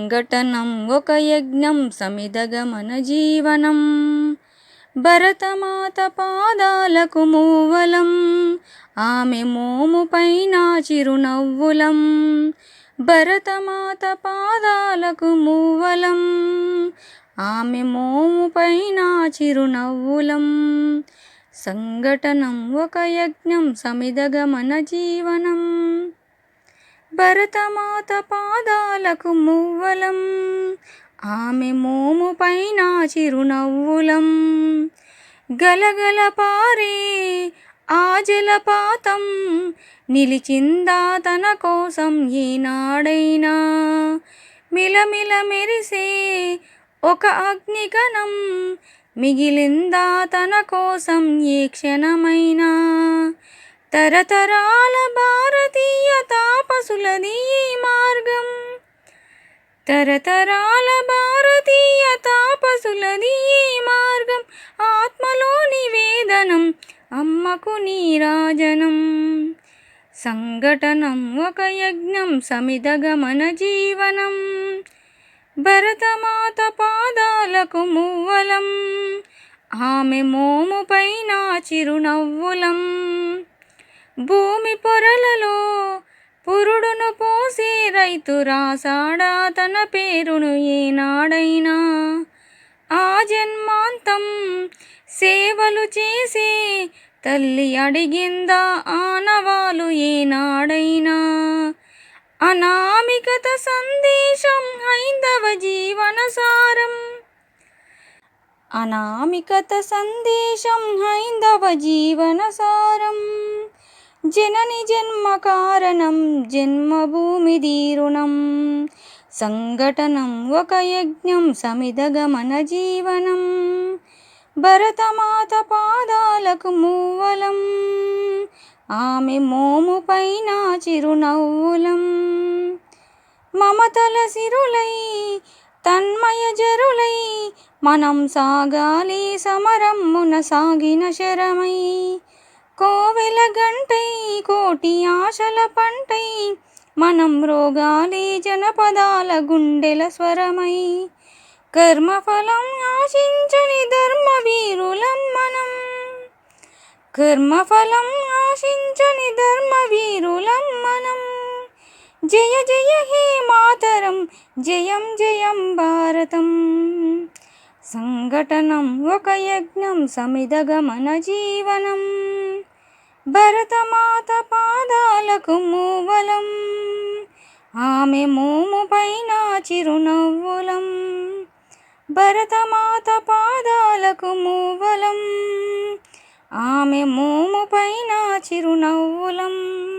సంఘటనం ఒక యజ్ఞం సమిదగమన జీవనం. భరతమాత పాదాలకు మూవలం ఆమె మోము పైన చిరునవ్వులం. భరతమాత పాదాలకు మూవలం ఆమె మోము పైన చిరునవ్వులం. సంఘటనం ఒక యజ్ఞం సమిదగమన జీవనం. భరతమాత పాదాలకు మువ్వలం. ఆమె మోము పైన చిరునవ్వులం. గలగల పారే ఆ జలపాతం. నిలిచిందా తన కోసం ఈనాడైనా. మిలమిల మెరిసే ఒక అగ్నికణం. మిగిలిందా తన కోసం ఏ క్షణమైనా. తరతరాల భారతీయ తాపసులది ఈ మార్గం. తరతరాల భారతీయ తాపసులది ఈ మార్గం. ఆత్మలో నివేదనం అమ్మకు నీరాజనం. సంఘటనం ఒక యజ్ఞం సమిదగమన జీవనం. భరతమాత పాదాలకు మువ్వలం ఆమె మోము పైన చిరునవ్వులం. భూమి పొరలలో పురుడును పోసి రైతు రాసాడా తన పేరును ఏనాడైనా? ఆ జన్మాంతం సేవలు చేసే తల్లి అడిగిందా ఆనవాలు ఏనాడైనా? అనామికత సందేశం హైందవ జీవన సారం. అనామికత సందేశం హైందవ జీవన సారం. జనని జన్మ కారణం జన్మభూమి దీరుణం. సంఘటనం ఒక యజ్ఞం సమిదగమన జీవనం. భరతమాత పాదాలకు మూవలం ఆమె మోము పైన చిరునవ్వులం. మమతల సిరులై తన్మయ జరులై మనం సాగాలి సమరమ్మున సాగిన శరమై. కోవెల గంటై కోటి ఆశల పంటై మనం రోగాలే జనపదాల గుండెల స్వరమై. కర్మఫలం ఆశించని ధర్మ వీరులం మనం. కర్మఫలం ఆశించని ధర్మ వీరులం మనం. జయ జయ హే మాతరం జయం జయం భారతం. సంఘటనం ఒక యజ్ఞం సమిదగమన జీవనం. భరతమాత పాదాలకు మూవలం. ఆమె మోము పైన చిరునవ్వులం. భరతమాత పాదాలకు మూవలం. ఆమె మోము పైన చిరునవ్వులం.